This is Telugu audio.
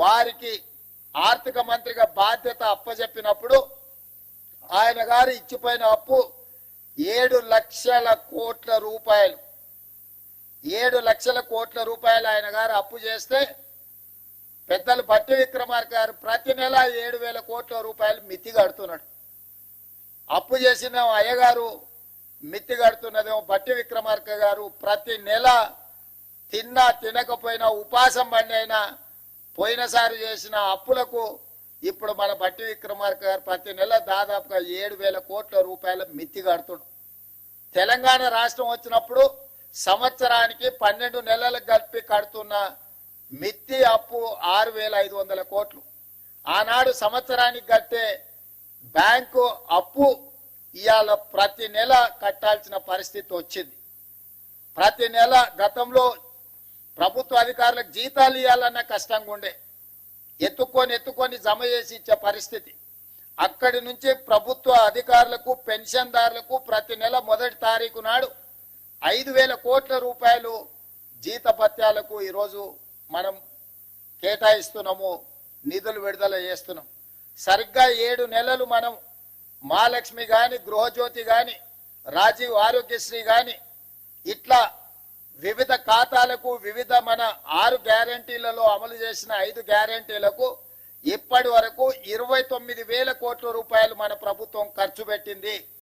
వారికి ఆర్థిక మంత్రిగా బాధ్యత అప్పజెప్పినప్పుడు ఆయన గారు ఇచ్చిపోయిన అప్పు ఏడు లక్షల కోట్ల రూపాయలు. ఏడు లక్షల కోట్ల రూపాయలు ఆయన గారు అప్పు చేస్తే పెద్దలు భట్టి విక్రమార్క గారు ప్రతి నెల ఏడు వేల కోట్ల రూపాయలు మితి కడుతున్నాడు. అప్పు చేసిన అయ్యగారు మిత్తి కడుతున్నదేమో భట్టి విక్రమార్క గారు ప్రతి నెల తిన్నా తినకపోయినా ఉపాసం బండి అయినా పోయినసారి చేసిన అప్పులకు ఇప్పుడు మన బట్టి విక్రమార్క గారు ప్రతి నెల దాదాపుగా ఏడు వేల కోట్ల రూపాయల మిత్తి కడుతున్నాడు తెలంగాణ రాష్ట్రం వచ్చినప్పుడు సంవత్సరానికి పన్నెండు నెలలకు కలిపి కడుతున్న మిత్తి అప్పు ఆరు వేల ఐదు వందల కోట్లు. ఆనాడు సంవత్సరానికి కట్టే బ్యాంకు అప్పు ఇవాళ ప్రతి నెల కట్టాల్సిన పరిస్థితి వచ్చింది. ప్రతి నెల గతంలో ప్రభుత్వ అధికారులకు జీతాలు ఇవ్వాలన్న కష్టంగా ఉండే. ఎత్తుకొని ఎత్తుకొని జమ చేసి ఇచ్చే పరిస్థితి. అక్కడి నుంచి ప్రభుత్వ అధికారులకు పెన్షన్దారులకు ప్రతి నెల మొదటి తారీఖు నాడు ఐదు వేల కోట్ల రూపాయలు జీతపత్యాలకు ఈరోజు మనం కేటాయిస్తున్నాము నిధులు విడుదల చేస్తున్నాం. సరిగ్గా ఏడు నెలలు మనం మహాలక్ష్మి కానీ గృహజ్యోతి కానీ రాజీవ్ ఆరోగ్యశ్రీ కానీ ఇట్లా వివిధ ఖాతాలకు వివిధ మన ఆరు గ్యారంటీలలో అమలు చేసిన ఐదు గ్యారంటీలకు ఇప్పటి వరకు ఇరవై తొమ్మిది వేల కోట్ల రూపాయలు మన ప్రభుత్వం ఖర్చు పెట్టింది.